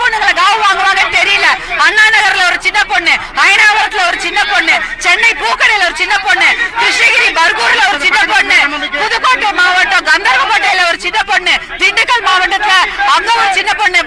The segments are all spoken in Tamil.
பொண்ணுங்களை காவு வாங்குவாங்கன்னு தெரியல. அண்ணா நகர்ல ஒரு சின்ன பொண்ணு அயனாவரத்துல ஒரு சின்ன பொண்ணு சென்னை பூக்கடையில ஒரு சின்ன பொண்ணு கிருஷ்ணகிரி பர்கூர்ல ஒரு சின்ன பொண்ணு புதுக்கோட்டை மாவட்டம் கந்தர்வக்கோட்டையில ஒரு சின்ன பொண்ணு திண்டுக்கல் மாவட்டத்துல அங்க ஒரு சின்ன பொண்ணு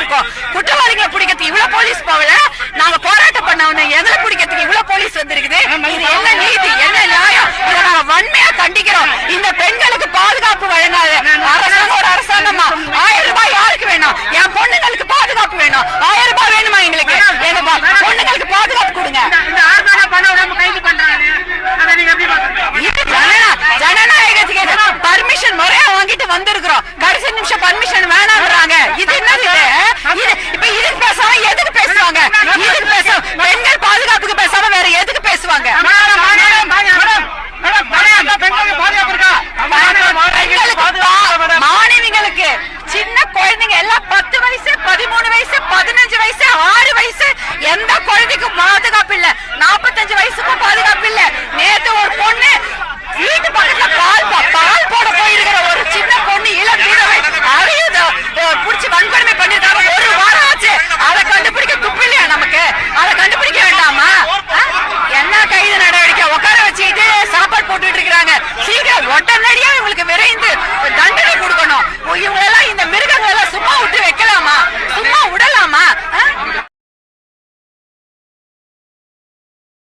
வந்திருக்கோம். குற்றவாளிகளை பிடிக்கிறதுக்கு இவ்வளவு போலீஸ் போகல. நாங்க போராட்டம் பண்ணவன எங்களை பிடிக்கிறதுக்கு இவ்வளவு போலீஸ் வந்திருக்குது. என்ன நீதி? என்ன நியாயம்? இதை நாங்க வன்மையா கண்டிக்கிறோம். இந்த பெண்களுக்கு பாதுகாப்பு வழங்காது அரசாங்கம் ஒரு அரசாங்கமா? ஆயிரம் ரூபாய் யாருக்கு வேணும்? என் பொண்ணுங்களுக்கு பாதுகாப்பு வேணும். ஆயிரம் ரூபாய் வேணுமா எங்களுக்கு? பொண்ணுங்களுக்கு பாதுகாப்பு கொடுங்க. பர்மிஷன் முறையா வாங்கிட்டு வந்திருக்கிறோம். கடைசி நிமிஷம்